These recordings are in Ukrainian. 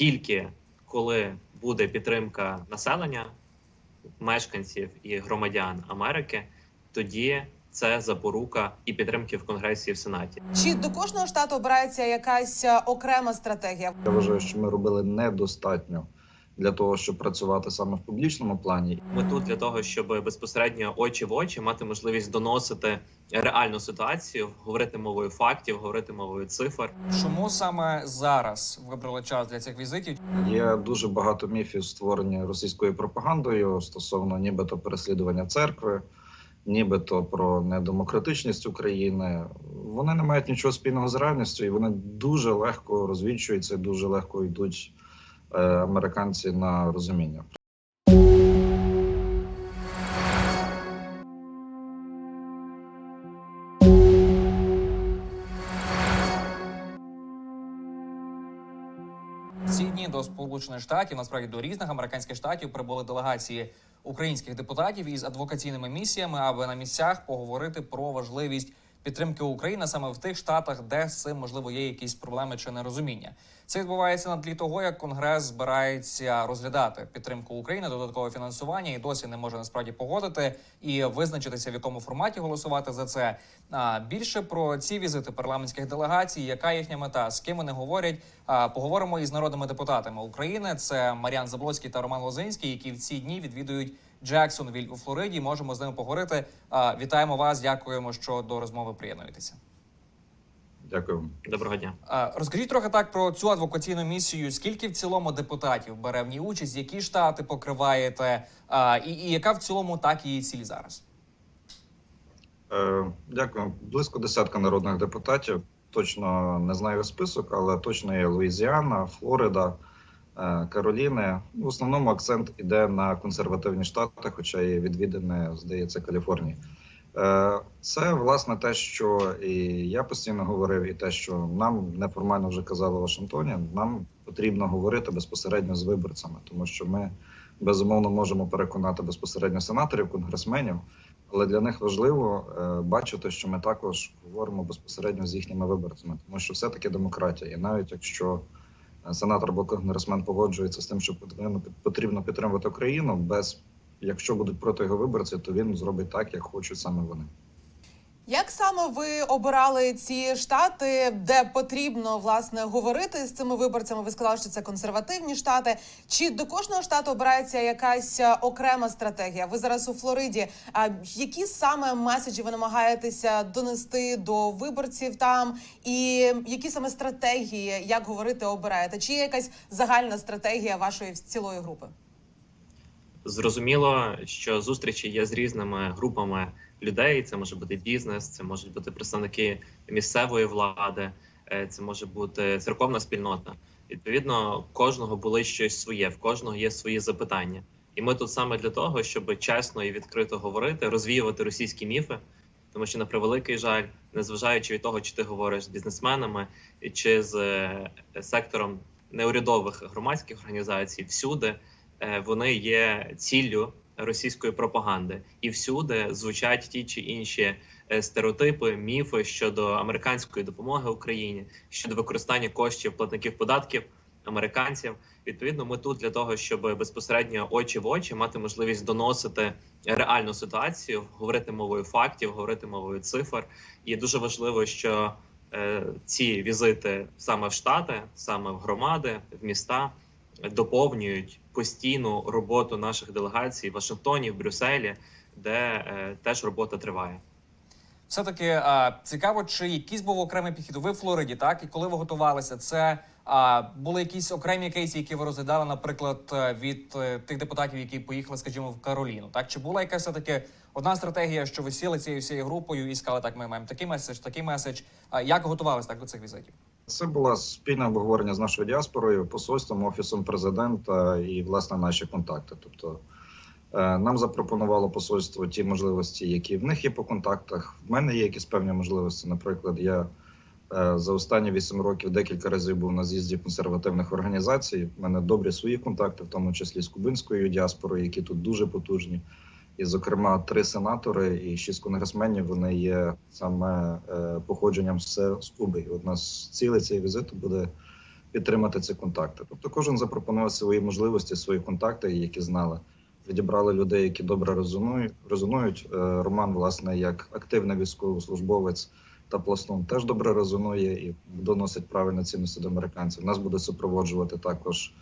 тільки коли буде підтримка населення, мешканців і громадян Америки, тоді це запорука і підтримки в Конгресі і в Сенаті. Чи до кожного штату обирається якась е, окрема стратегія? Я вважаю, що ми робили недостатньо для того, щоб працювати саме в публічному плані. Ми тут для того, щоб безпосередньо очі в очі мати можливість доносити реальну ситуацію, говорити мовою фактів, говорити мовою цифр. Чому саме зараз вибрали час для цих візитів? Є дуже багато міфів, створені російською пропагандою стосовно нібито переслідування церкви, нібито про недемократичність України. Вони не мають нічого спільного з реальністю, і вони дуже легко розвідчуються, дуже легко йдуть американці на розуміння. Ці дні до Сполучених Штатів, насправді до різних американських штатів, прибули делегації українських депутатів із адвокаційними місіями, аби на місцях поговорити про важливість підтримки України саме в тих штатах, де з цим можливо є якісь проблеми чи нерозуміння. Це відбувається на тлі того, як Конгрес збирається розглядати підтримку України, додаткове фінансування і досі не може насправді погодити і визначитися в якому форматі голосувати за це. А більше про ці візити парламентських делегацій, яка їхня мета, з ким вони говорять. Поговоримо із народними депутатами України. Це Мар'ян Заблоцький та Роман Лозинський, які в ці дні відвідують Джексонвіль у Флориді. Можемо з ними поговорити. Вітаємо вас. Дякуємо, що до розмови приєднуєтеся. Дякую. Доброго дня. Розкажіть трохи так про цю адвокаційну місію. Скільки в цілому депутатів бере в ній участь? Які штати покриваєте? І, і яка в цілому так її ціль зараз? Е, Дякую. Близько десятка народних депутатів. Точно не знаю список, але точно є Луїзіана, Флорида, Кароліни. В основному акцент іде на консервативні штати, хоча і відвідане, здається, Каліфорнії. Е, Це власне те, що і я постійно говорив, і те, що нам неформально вже казали в Вашингтоні. Нам потрібно говорити безпосередньо з виборцями, тому що ми безумовно можемо переконати безпосередньо сенаторів, конгресменів. Але для них важливо е, бачити, що ми також говоримо безпосередньо з їхніми виборцями, тому що все таки демократія. І навіть якщо е, сенатор або конгресмен погоджується з тим, що потрібно підтримувати Україну, без якщо будуть проти його виборці, то він зробить так, як хочуть саме вони. Як саме ви обирали ці штати, де потрібно власне говорити з цими виборцями? Ви сказали, що це консервативні штати. Чи до кожного штату обирається якась е, окрема стратегія? Ви зараз у Флориді. А які саме меседжі ви намагаєтеся донести до виборців там? І які саме стратегії, як говорити, обираєте? Чи є якась загальна стратегія вашої цілої групи? Зрозуміло, що зустрічі є з різними групами людей. Це може бути бізнес, це можуть бути представники місцевої влади, е, це може бути церковна спільнота. Відповідно, кожного були щось своє, в кожного є свої запитання. І ми тут саме для того, щоб чесно і відкрито говорити, розвіювати російські міфи, тому що на превеликий жаль, незважаючи від того, чи ти говориш з бізнесменами чи з е, сектором неурядових громадських організацій, всюди е, вони є ціллю російської пропаганди, і всюди звучать ті чи інші е, стереотипи, міфи щодо американської допомоги Україні, щодо використання коштів платників податків американців. Відповідно, ми тут для того, щоб безпосередньо очі в очі мати можливість доносити реальну ситуацію, говорити мовою фактів, говорити мовою цифр. І дуже важливо, що е, ці візити саме в штати, саме в громади, в міста доповнюють постійну роботу наших делегацій в Вашингтоні, в Брюсселі, де е, теж робота триває. Все таки а, цікаво, чи якийсь був окремий підхід. Ви в Флориді, так і коли ви готувалися, це а, були якісь окремі кейси, які ви розглядали, наприклад, е, від е, тих депутатів, які поїхали, скажімо, в Кароліну. Так чи була якась все таки одна стратегія, що ви сіли цією всією групою і сказали, так ми маємо такий меседж, такий меседж. А як готувалися так до цих візитів? Це було спільне обговорення з нашою діаспорою, посольством, офісом президента і власне наші контакти. Тобто е, нам запропонувало посольство ті можливості, які в них є по контактах. В мене є якісь певні можливості. Наприклад, я е, за останні вісім років декілька разів був на з'їзді консервативних організацій. У мене добрі свої контакти, в тому числі з кубинською діаспорою, які тут дуже потужні. І, зокрема, три сенатори і шість конгресменів вони є саме е, походженням з, Куби. І одна з цілей цієї візиту буде підтримати ці контакти. Тобто, кожен запропонував свої можливості, свої контакти, які знали. Відібрали людей, які добре резонують. резонують. Роман, власне, як активний військовослужбовець та пластун, теж добре резонує і доносить правильні цінності до американців. Нас буде супроводжувати також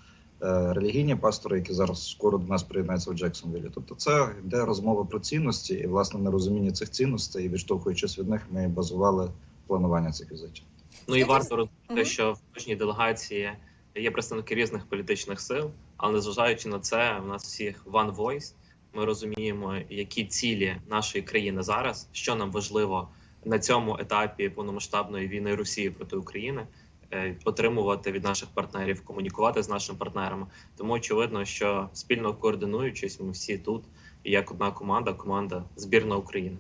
релігійні пастори, які зараз скоро до нас приєднаються в Джексонвілі. Тобто, це йде розмова про цінності, і власне на розумінні цих цінностей, і відштовхуючись від них, ми базували планування цих візитів. Ну і варто розуміти, що в кожній делегації є представники різних політичних сил, але незважаючи на це, в нас всіх one voice. Ми розуміємо, які цілі нашої країни зараз, що нам важливо на цьому етапі повномасштабної війни Росії проти України, е, отримувати від наших партнерів, комунікувати з нашими партнерами. Тому очевидно, що спільно координуючись, ми всі тут як одна команда, команда збірна України.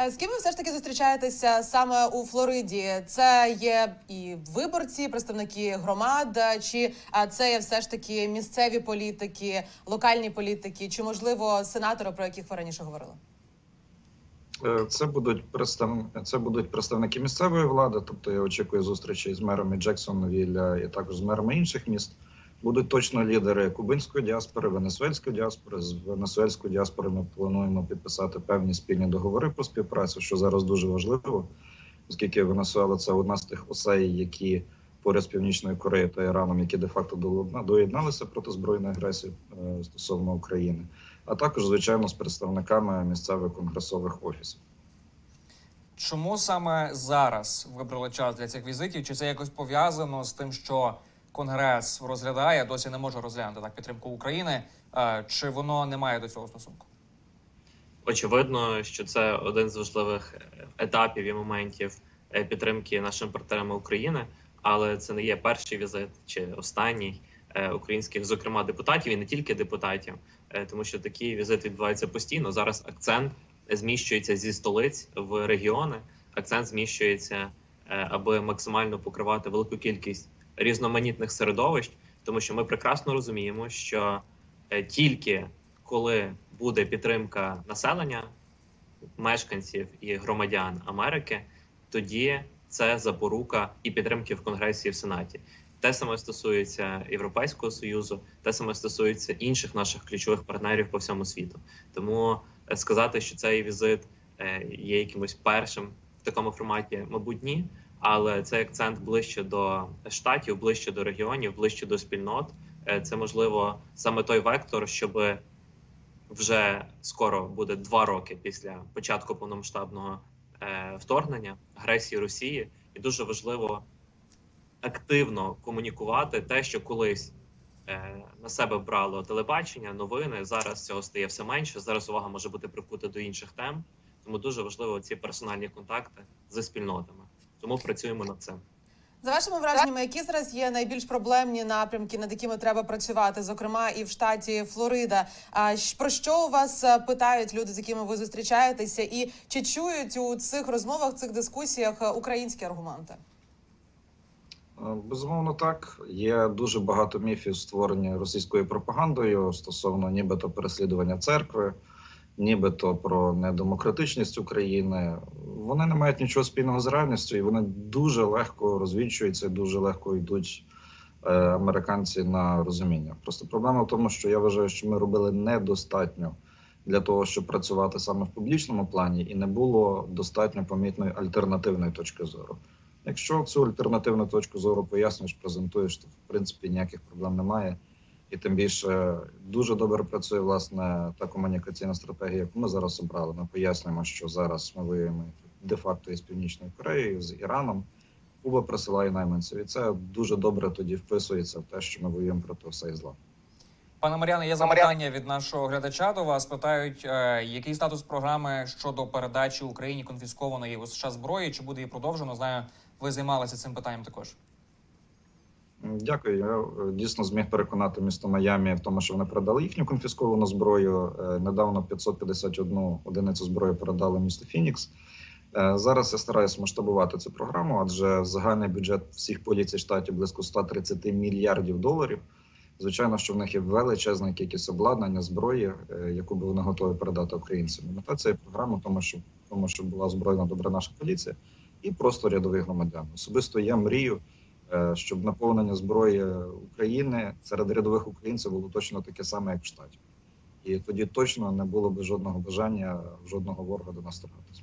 Е, З ким ви все ж таки зустрічаєтеся саме у Флориді? Це є і виборці, представники громад, е, чи це є все ж таки місцеві політики, локальні політики, чи можливо сенатори, про яких ви раніше говорили? Е, Це будуть представ... це будуть представники місцевої влади. Тобто я очікую зустрічі з мерами Джексонвілля і також з мерами інших міст. Будуть точно лідери кубинської діаспори, венесуельської діаспори. З венесуельської діаспори ми плануємо підписати певні спільні договори про співпрацю, що зараз дуже важливо, оскільки Венесуела це одна з тих осей, які поряд з північною Кореєю та Іраном, які де-факто доєдналися проти збройної агресії е, стосовно України, а також звичайно з представниками місцевих конгресових офісів. Чому саме зараз вибрали час для цих візитів? Чи це якось пов'язано з тим, що Конгрес розглядає, досі не може розглянути так підтримку України? Е, Чи воно не має до цього стосунку? Очевидно, що це один з важливих етапів і моментів е, підтримки нашими партнерами України, але це не є перший візит чи останній українських, зокрема депутатів, і не тільки депутатів, е, тому що такі візити відбуваються постійно. Зараз акцент зміщується зі столиць в регіони. Акцент зміщується, е, аби максимально покривати велику кількість різноманітних середовищ, тому що ми прекрасно розуміємо, що е, тільки коли буде підтримка населення, мешканців і громадян Америки, тоді це запорука і підтримки в Конгресі і в Сенаті. Те саме стосується Європейського союзу, те саме стосується інших наших ключових партнерів по всьому світу. Тому е, сказати, що цей візит е, є якимось першим в такому форматі, мабуть, ні. Але цей акцент ближче до штатів, ближче до регіонів, ближче до спільнот. Е, Це можливо саме той вектор, щоб вже скоро буде два роки після початку повномасштабного вторгнення агресії Росії, і дуже важливо активно комунікувати те, що колись е, на себе брало телебачення, новини. Зараз цього стає все менше. Зараз увага може бути прикута до інших тем. Тому дуже важливо ці персональні контакти зі спільнотами. Тому працюємо над цим. За вашими враженнями, які зараз є найбільш проблемні напрямки, над якими треба працювати, зокрема і в штаті Флорида? А про що у вас е, питають люди, з якими ви зустрічаєтеся, і чи чують у цих розмовах, цих дискусіях е, українські аргументи? Е, Безумовно, так. Є дуже багато міфів, створені російською пропагандою стосовно нібито переслідування церкви, нібито про недемократичність України. Вони не мають нічого спільного з реальністю, і вони дуже легко розвідчуються, дуже легко йдуть е, американці на розуміння. Просто проблема в тому, що я вважаю, що ми робили недостатньо для того, щоб працювати саме в публічному плані, і не було достатньо помітної альтернативної точки зору. Якщо цю альтернативну точку зору пояснюєш, презентуєш, то в принципі ніяких проблем немає. І тим більше дуже добре працює власне та комунікаційна стратегія, яку ми зараз обрали. Ми пояснюємо, що зараз ми воюємо де-факто із Північною Кореєю, з Іраном. Куба присилає найманців, і це дуже добре тоді вписується в те, що ми воюємо проти все і зла. Пане Мар'яне, є запитання від нашого глядача до вас. Питають, е, який статус програми щодо передачі Україні конфіскованої у США зброї? Чи буде її продовжено? Знаю, ви займалися цим питанням також. Дякую. Я е, дійсно зміг переконати місто Майамі в тому, що вони передали їхню конфісковану зброю. Е, Недавно 551 одиницю зброї передали місто Фінікс. Е, Зараз я стараюся масштабувати цю програму, адже загальний бюджет всіх поліцій штатів близько 130 мільярдів доларів. Звичайно, що в них є величезна кількість обладнання, зброї, яку би вони готові передати українцям. Мета цієї програми, тому що тому, щоб була озброєна добра наша поліція, і просто рядові громадяни. Особисто я мрію е, щоб наповнення зброї України серед рядових українців було точно таке саме, як в штаті. І тоді точно не було б жодного бажання, жодного ворога до нас торгатися.